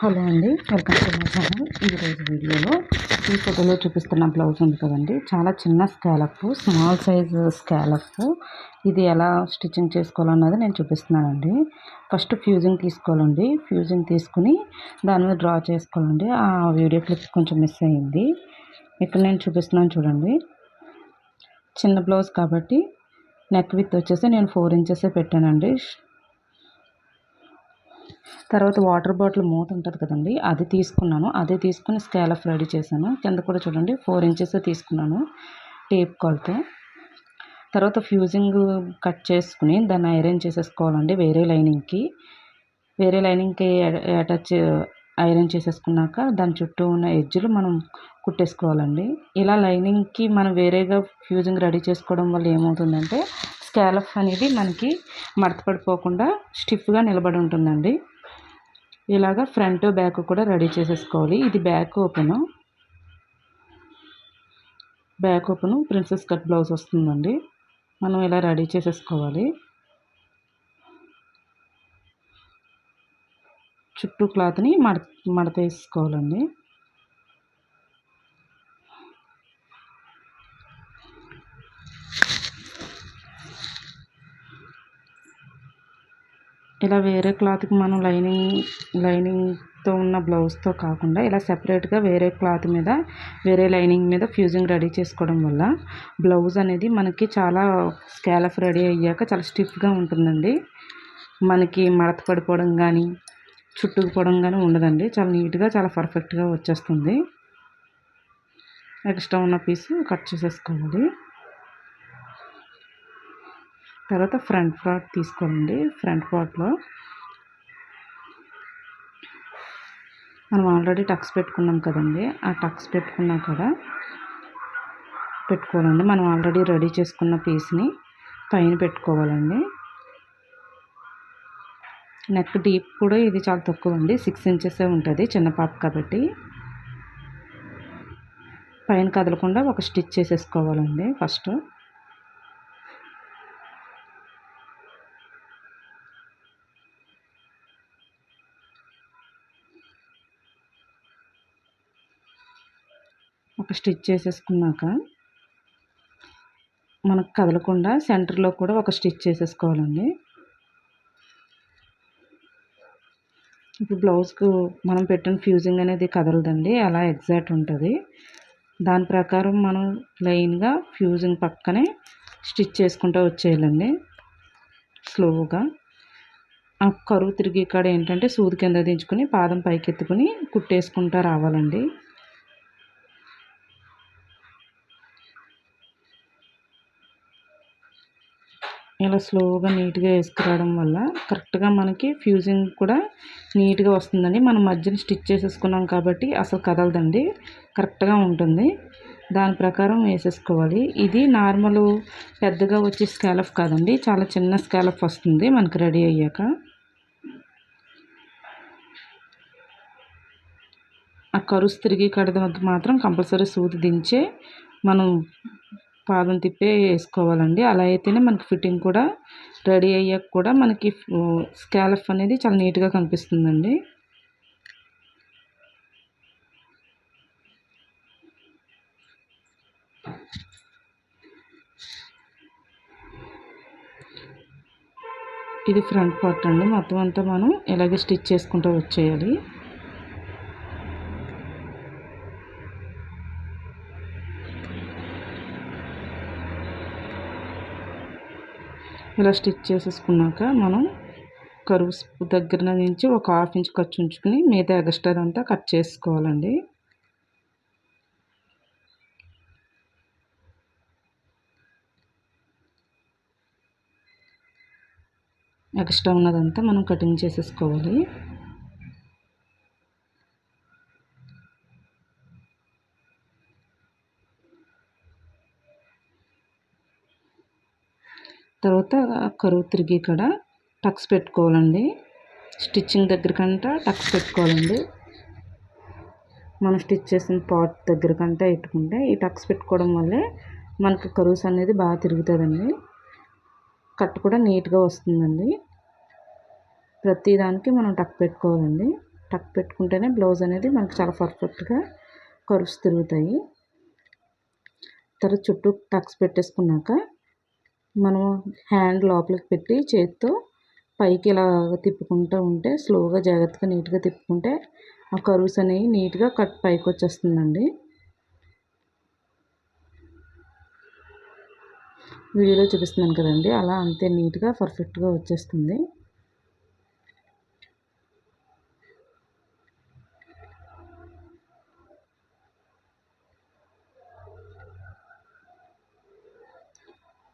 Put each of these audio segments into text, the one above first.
Hello అండి welcome to my channel. ఈరోజు వీడియోలో ఈ ఫోటోలో చూపిస్తున్న బ్లౌజ్ ఉంది కదండి. చాలా చిన్న స్కాలప్ స్మాల్ సైజ్ స్కాలప్. ఇది ఎలా స్టిచ్చింగ్ చేసుకోవాలన్నది నేను చూపిస్తున్నానండి. ఫస్ట్ ఫ్యూజింగ్ తీసుకోవాలండి. ఫ్యూజింగ్ తీసుకుని దాని మీద డ్రా చేసుకోవాలండి. ఆ వీడియో క్లిప్ కొంచెం మిస్ అయ్యింది. ఇక్కడ నేను చూపిస్తున్నాను చూడండి. చిన్న బ్లౌజ్ కాబట్టి నెక్ విత్ వచ్చేసి నేను ఫోర్ ఇంచెసే పెట్టానండి. తర్వాత వాటర్ బాటిల్ మూత ఉంటుంది కదండి అది తీసుకున్నాను. అది తీసుకుని స్కాలప్ రెడీ చేశాను. కింద కూడా చూడండి ఫోర్ ఇంచెస్ తీసుకున్నాను టేప్ కాల్తో తర్వాత ఫ్యూజింగ్ కట్ చేసుకుని దాన్ని ఐరన్ చేసేసుకోవాలండి వేరే లైనింగ్కి వేరే లైనింగ్కి అటాచ్ ఐరన్ చేసేసుకున్నాక దాని చుట్టూ ఉన్న ఎడ్జ్లు మనం కుట్టేసుకోవాలండి. ఇలా లైనింగ్కి మనం వేరేగా ఫ్యూజింగ్ రెడీ చేసుకోవడం వల్ల ఏమవుతుందంటే స్కాలప్ అనేది మనకి మడత పడిపోకుండా స్టిఫ్గా నిలబడి ఉంటుందండి. ఇలాగ ఫ్రంట్ బ్యాక్ కూడా రెడీ చేసేసుకోవాలి. ఇది back open. Back open princess cut blouse వస్తుందండి. మనం ఇలా రెడీ చేసేసుకోవాలి. చుట్టూ క్లాత్ని మడ మడత వేసుకోవాలండి ఇలా వేరే క్లాత్కి మనం లైనింగ్ లైనింగ్తో ఉన్న బ్లౌజ్తో కాకుండా ఇలా సెపరేట్గా వేరే క్లాత్ మీద వేరే లైనింగ్ మీద ఫ్యూజింగ్ రెడీ చేసుకోవడం వల్ల బ్లౌజ్ అనేది మనకి చాలా స్కాలఫ్ రెడీ అయ్యాక చాలా స్టిఫ్గా ఉంటుందండి. మనకి మడత పడిపోవడం కానీ చుట్టుకుపోవడం కానీ ఉండదండి. చాలా నీట్గా చాలా పర్ఫెక్ట్గా వచ్చేస్తుంది. ఎక్స్ట్రా ఉన్న పీస్ కట్ చేసేసుకోవాలి. తర్వాత ఫ్రంట్ ఫ్రాట్ తీసుకోండి ఫ్రంట్ ఫ్రాట్లో మనం ఆల్రెడీ టక్స్ పెట్టుకున్నాం కదండి ఆ టక్స్ పెట్టుకున్నా కూడా పెట్టుకోవాలండి. మనం ఆల్రెడీ రెడీ చేసుకున్న పీస్ని పైన పెట్టుకోవాలండి. నెక్ డీప్ కూడా ఇది చాలా తక్కువ అండి సిక్స్ ఇంచెసే ఉంటుంది చిన్న పాప కాబట్టి. పైన కదలకుండా ఒక స్టిచ్ చేసేసుకోవాలండి ఫస్ట్. ఒక స్టిచ్ చేసేసుకున్నాక మనకు కదలకుండా సెంటర్లో కూడా ఒక స్టిచ్ చేసేసుకోవాలండి. ఇప్పుడు బ్లౌజ్కు మనం పెట్టిన ఫ్యూజింగ్ అనేది కదలదండి అలా ఎగ్జాక్ట్ ఉంటుంది. దాని ప్రకారం మనం లైన్గా ఫ్యూజింగ్ పక్కనే స్టిచ్ చేసుకుంటూ వచ్చేయాలండి స్లోగా. ఆ కరువు తిరిగి కాడ ఏంటంటే సూది కింద దించుకొని పాదం పైకి ఎత్తుకుని కుట్టేసుకుంటూ రావాలండి. ఇలా స్లోగా నీట్గా వేసుకురావడం వల్ల కరెక్ట్గా మనకి ఫ్యూజింగ్ కూడా నీట్గా వస్తుందండి. మనం మధ్యన స్టిచ్ చేసేసుకున్నాం కాబట్టి అసలు కదలదండి. కరెక్ట్గా ఉంటుంది. దాని ప్రకారం వేసేసుకోవాలి. ఇది నార్మల్ పెద్దగా వచ్చే స్కాలఫ్ కాదండి. చాలా చిన్న స్కాలఫ్ వస్తుంది మనకి రెడీ అయ్యాక. ఆ కరుసు తిరిగి కడద మాత్రం కంపల్సరీ సూది దించే మనం పాదం తిప్పే వేసుకోవాలండి. అలా అయితేనే మనకి ఫిట్టింగ్ కూడా రెడీ అయ్యాక కూడా మనకి స్కాలఫ్ అనేది చాలా నీట్గా కనిపిస్తుందండి. ఇది ఫ్రంట్ పార్ట్ అండి. మొత్తం అంతా మనం ఇలాగే స్టిచ్ చేసుకుంటూ వచ్చేయాలి. ఇలా స్టిచ్ చేసేసుకున్నాక మనం కరువు దగ్గర నుంచి ఒక హాఫ్ ఇంచ్ ఖర్చు ఉంచుకుని మిగతా ఎక్స్ట్రా అంతా కట్ చేసుకోవాలండి. ఎక్స్ట్రా ఉన్నదంతా మనం కటింగ్ చేసేసుకోవాలి. తర్వాత కరువు తిరిగి ఇక్కడ టక్స్ పెట్టుకోవాలండి. స్టిచ్చింగ్ దగ్గర కంటే టక్స్ పెట్టుకోవాలండి. మనం స్టిచ్ చేసిన పార్ట్ దగ్గర కంటే పెట్టుకుంటే ఈ టక్స్ పెట్టుకోవడం వల్లే మనకు కరువుస్ అనేది బాగా తిరుగుతుందండి. కట్ కూడా నీట్గా వస్తుందండి. ప్రతి దానికి మనం టక్ పెట్టుకోవాలండి. టక్ పెట్టుకుంటేనే బ్లౌజ్ అనేది మనకు చాలా పర్ఫెక్ట్గా కరువుస్ తిరుగుతాయి. తర్వాత చుట్టూ టక్స్ పెట్టేసుకున్నాక మనం హ్యాండ్ లోపలికి పెట్టి చేతితో పైకి ఇలా తిప్పుకుంటూ ఉంటే స్లోగా జాగ్రత్తగా నీట్గా తిప్పుకుంటే ఆ కరువుస్ అనేవి నీట్గా కట్ పైకి వచ్చేస్తుందండి. వీడియోలో చూపిస్తున్నాను కదండి అలా అంతే నీట్గా పర్ఫెక్ట్గా వచ్చేస్తుంది.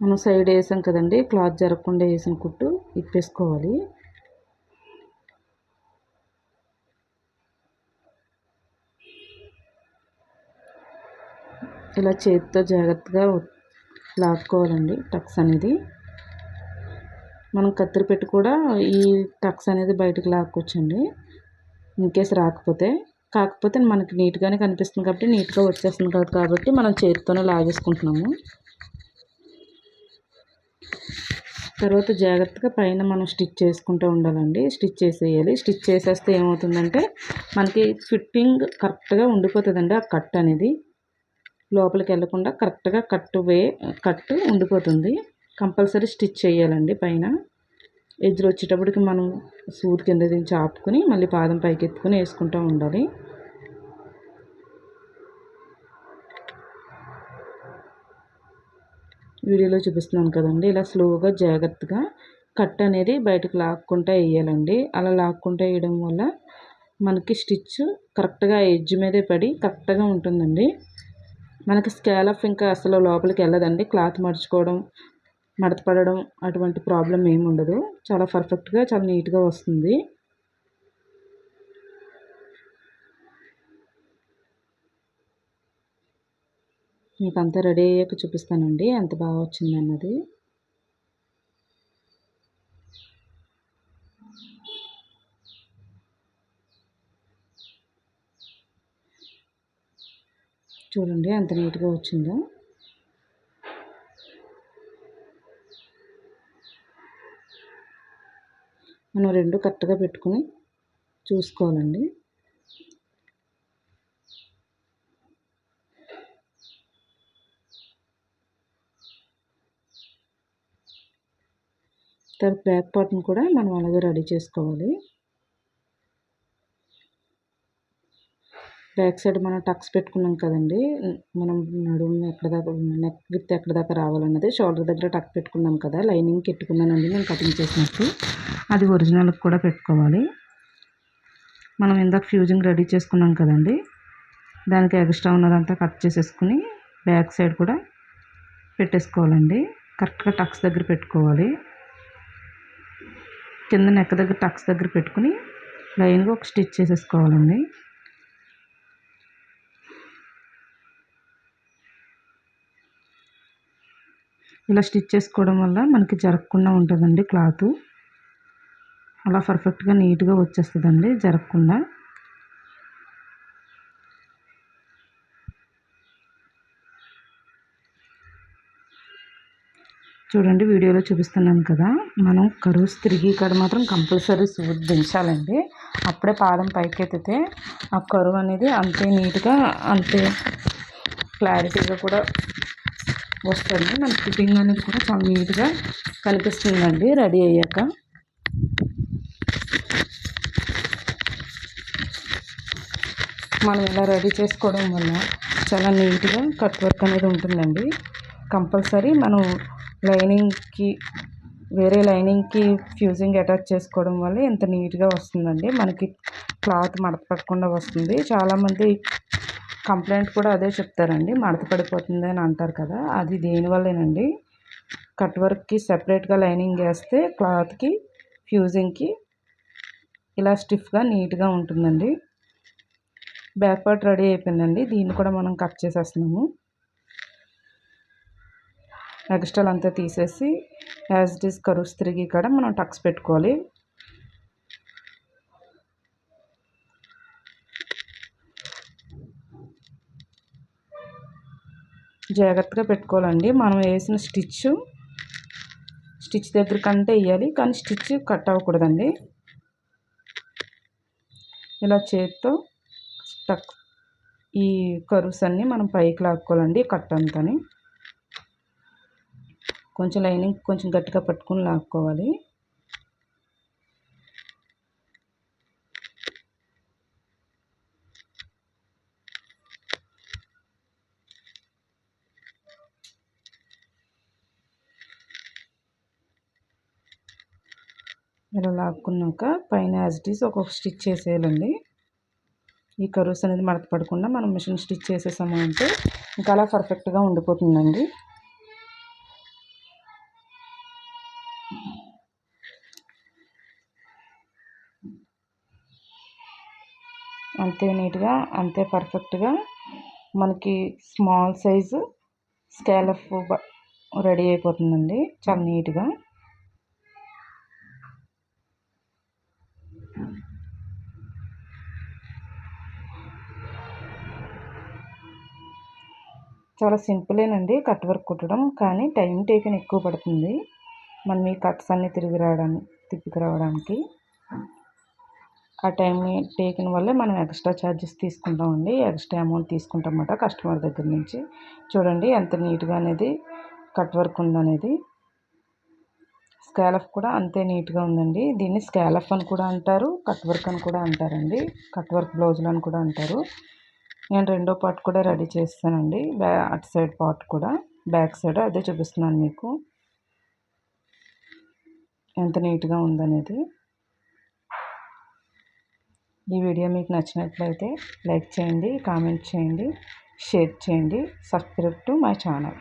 మనం సైడ్ వేసాం కదండి క్లాత్ జరగకుండా వేసిన కుట్టు ఇప్పేసుకోవాలి. ఇలా చేతితో జాగ్రత్తగా లాక్కోవాలండి టక్స్ అనేది. మనం కత్తిరి పెట్టి కూడా ఈ టక్స్ అనేది బయటకు లాక్కొచ్చండి ఇన్కేస్ రాకపోతే. కాకపోతే మనకి నీట్గానే కనిపిస్తుంది కాబట్టి నీట్గా వచ్చేస్తుంది కాబట్టి మనం చేతితోనే లాగేసుకుంటున్నాము. తర్వాత జాగ్రత్తగా పైన మనం స్టిచ్ చేసుకుంటూ ఉండాలండి. స్టిచ్ చేసేయాలి. స్టిచ్ చేసేస్తే ఏమవుతుందంటే మనకి ఫిట్టింగ్ కరెక్ట్గా ఉండిపోతుందండి ఆ కట్ అనేది. లోపలికి వెళ్ళకుండా కరెక్ట్గా కట్ వే కట్ ఉండిపోతుంది. కంపల్సరీ స్టిచ్ చేయాలండి పైన. ఎజ్జులు వచ్చేటప్పటికి మనం సూది కింద దించి ఆపుకుని మళ్ళీ పాదం పైకి ఎత్తుకుని వేసుకుంటూ ఉండాలి. వీడియోలో చూపిస్తున్నాను కదండి. ఇలా స్లోగా జాగ్రత్తగా కట్ అనేది బయటకు లాక్కుంటూ వేయాలండి. అలా లాక్కుంటూ వేయడం వల్ల మనకి స్టిచ్ కరెక్ట్గా ఎడ్జ్ మీదే పడి కరెక్ట్గా ఉంటుందండి. మనకి స్కాలప్ ఇంకా అసలు లోపలికి వెళ్ళదండి. క్లాత్ మడుచుకోవడం మడతపడడం అటువంటి ప్రాబ్లం ఏమి ఉండదు. చాలా పర్ఫెక్ట్గా చాలా నీట్గా వస్తుంది. మీకు అంతా రెడీ అయ్యాక చూపిస్తానండి. ఎంత బాగా వచ్చింది అన్నది చూడండి ఎంత నీట్గా వచ్చిందో. మనం రెండు కరెక్ట్గా పెట్టుకుని చూసుకోవాలండి. తర్వాత బ్యాక్ పార్ట్ని కూడా మనం అలాగే రెడీ చేసుకోవాలి. బ్యాక్ సైడ్ మనం టక్స్ పెట్టుకున్నాం కదండి. మనం నడుము ఎక్కడ దాకా నెక్ విత్ ఎక్కడ దాకా రావాలన్నది షోల్డర్ దగ్గర టక్ పెట్టుకున్నాం కదా లైనింగ్ పెట్టుకున్నానండి నేను కటింగ్ చేసినట్టు. అది ఒరిజినల్కి కూడా పెట్టుకోవాలి. మనం ఇందాక ఫ్యూజింగ్ రెడీ చేసుకున్నాం కదండి. దానికి ఎక్స్ట్రా ఉన్నదంతా కట్ చేసేసుకుని బ్యాక్ సైడ్ కూడా పెట్టేసుకోవాలండి. కరెక్ట్గా టక్స్ దగ్గర పెట్టుకోవాలి. కింద నెక్క దగ్గర టక్స్ దగ్గర పెట్టుకుని లైన్గా ఒక స్టిచ్ చేసేసుకోవాలండి. ఇలా స్టిచ్ చేసుకోవడం వల్ల మనకి జరగకుండా ఉంటుందండి క్లాత్. అలా పర్ఫెక్ట్గా నీట్గా వచ్చేస్తుందండి జరగకుండా. చూడండి వీడియోలో చూపిస్తున్నాను కదా. మనం కరువు తిరిగి ఇక్కడ మాత్రం కంపల్సరీ సూది దించాలండి. అప్పుడే పాదం పైకెత్తితే ఆ కరువు అనేది అంతే నీట్గా అంతే క్లారిటీగా కూడా వస్తుంది. మన ఫిట్టింగ్ అనేది కూడా చాలా నీట్గా కనిపిస్తుందండి రెడీ అయ్యాక. మనం ఇలా రెడీ చేసుకోవడం వల్ల చాలా నీట్గా కట్ వర్క్ అనేది ఉంటుందండి. కంపల్సరీ మనం లైనింగ్కి వేరే లైనింగ్కి ఫ్యూజింగ్ అటాచ్ చేసుకోవడం వల్ల ఎంత నీట్గా వస్తుందండి. మనకి క్లాత్ మడత పడకుండా వస్తుంది. చాలామంది కంప్లైంట్ కూడా అదే చెప్తారండి. మడత పడిపోతుంది అని అంటారు కదా అది దేనివల్లేనండి? కట్ వర్క్కి సెపరేట్గా లైనింగ్ వేస్తే క్లాత్కి ఫ్యూజింగ్కి ఇలా స్టిఫ్గా నీట్గా ఉంటుందండి. బ్యాక్ పార్ట్ రెడీ అయిపోయిందండి. దీన్ని కూడా మనం కట్ చేసేస్తున్నాము. ఎక్స్ట్రాలు అంతా తీసేసి యాజ్ ఇట్ ఈస్ కరువుస్ తిరిగి ఇక్కడ మనం టక్స్ పెట్టుకోవాలి. జాగ్రత్తగా పెట్టుకోవాలండి. మనం వేసిన స్టిచ్ స్టిచ్ దగ్గర కంటే వేయాలి కానీ స్టిచ్ కట్ అవ్వకూడదండి. ఇలా చేతితో టక్ ఈ కరువుస్ అన్నీ మనం పైకి లాక్కోవాలండి కట్ అంతని. కొంచెం లైనింగ్ కొంచెం గట్టిగా పట్టుకుని లాక్కోవాలి. ఇలా లాక్కున్నాక పైన యాజ్ ఇట్ ఈస్ ఒక్కొక్క స్టిచ్ చేసేయాలండి. ఈ కర్వ్స్ అనేది మడత పడకుండా మనం మిషన్ స్టిచ్ చేసేసాము అంటే ఇంకా అలా పర్ఫెక్ట్గా ఉండిపోతుందండి. అంతే నీట్గా అంతే పర్ఫెక్ట్గా మనకి స్మాల్ సైజు స్కాలఫ్ రెడీ అయిపోతుందండి చాలా నీట్గా. చాలా సింపులేనండి కట్ వర్క్ కుట్టడం కానీ టైం టేకన్ ఎక్కువ పడుతుంది. మనం ఈ కట్స్ అన్నీ తిరిగి రావడానికి తిప్పికి రావడానికి. ఆ టైం టేకిన వల్లే మనం ఎక్స్ట్రా ఛార్జెస్ తీసుకుంటామండి. ఎక్స్ట్రా అమౌంట్ తీసుకుంటాం అన్నమాట కస్టమర్ దగ్గర నుంచి. చూడండి ఎంత నీట్గా అనేది కట్ వర్క్ ఉందనేది. స్కాలఫ్ కూడా అంతే నీట్గా ఉందండి. దీన్ని స్కాలఫ్ అని కూడా అంటారు కట్ వర్క్ అని కూడా అంటారండి. కట్ వర్క్ బ్లౌజులు అని కూడా అంటారు. నేను రెండో పార్ట్ కూడా రెడీ చేస్తానండి. బ్యా అటు సైడ్ పార్ట్ కూడా. బ్యాక్ సైడ్ అదే చూపిస్తున్నాను మీకు. ఎంత నీట్గా ఉందనేది. ఈ వీడియో మీకు నచ్చినట్లయితే లైక్ చేయండి కామెంట్ చేయండి షేర్ చేయండి సబ్స్క్రైబ్ టు మై ఛానల్.